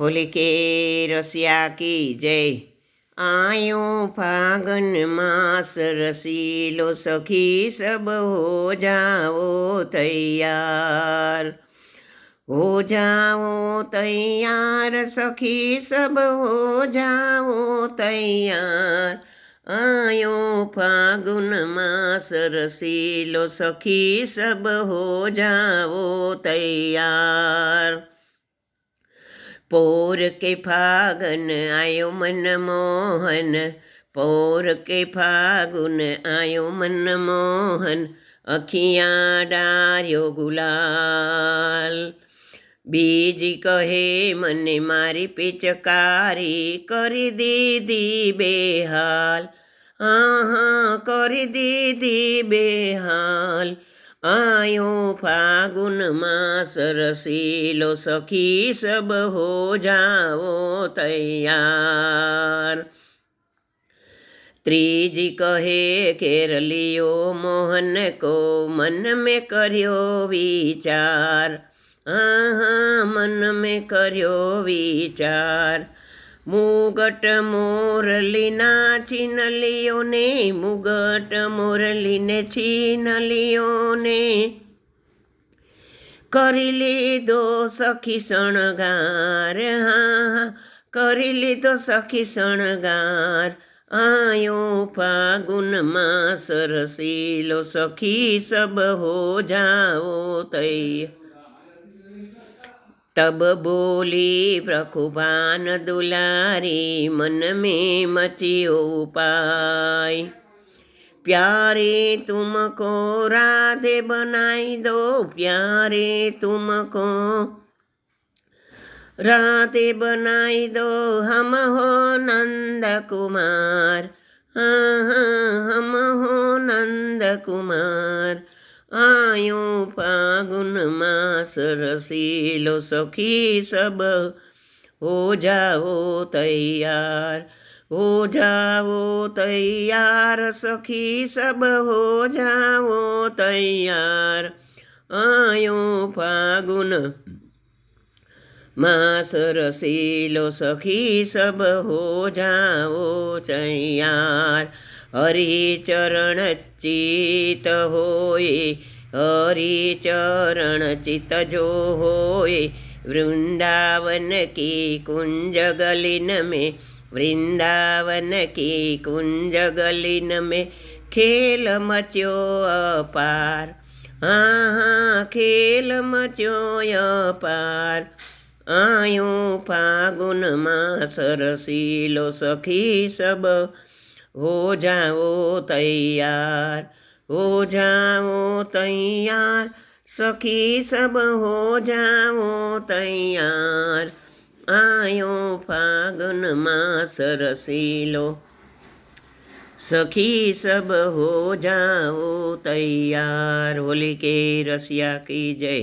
होली के रसिया की जय। आयो फागन मास रसीलो सखी, सब हो जाओ तैयार। हो जाओ तैयार सखी, सब हो जाओ तैयार। आयो फागुन मास रसीलो सखी, सब हो जाओ तैयार। પોર કે ફાગન આયો મન મોહન પોર કે ફાગુન આયો મન મોહન અખિયા ડાર્યો ગુલાલ બીજી કહે મને મારી પિચકારી કરી દીધી બેહાલ આહા કરી દીધી બેહાલ आयो फागुन मास रसीलो सखी सब हो जाओ तैयार। त्रीजी कहे केरलियो मोहन को मन में करियो विचार। हाँ मन में करियो विचार। મુગટ મોરલીના છીનલીઓને મુગટ મોરલીને છીનલીઓને કરી લીધો સખી શણગાર હા કરી લીધો સખી શણગાર આયો ફાગુન માસ રસીલો સખી સબ હો જાઓ તૈયાર તબ બોલી પ્રખુભાન દુલારી, મન મે મચ્યો પાય પ્યારે તુમકો રાધે બનાઈ દો, પ્યારે તુમકો રાતે બનાઈ દો. હમ હો નંદ કુમાર, હા હા, હમ હો નંદ કુમાર. आयो फागुन मास रसीलो सखी सब। हो जाओ तैयार, हो जाओ तैयार सखी सब। हो जाओ तैयार, आयो फागुन मास रसीलो सखी सब। हो जाओ तैयार हरिचरण चित होय हरिचरण चित जो होय वृंदावन की कुंज गलिन में, वृंदावन की कुंज गलिन में खेल मचो अपार। हाँ हाँ खेल मचो अपार। आयो फागुन मास रसीलो सखी सब हो जाओ तैयार हो जाओ तैयार, सखी सब हो जाओ तैयार। आयो फागुन मास रसीलो, सखी सब हो जाओ तैयार। होली के रसिया की जय।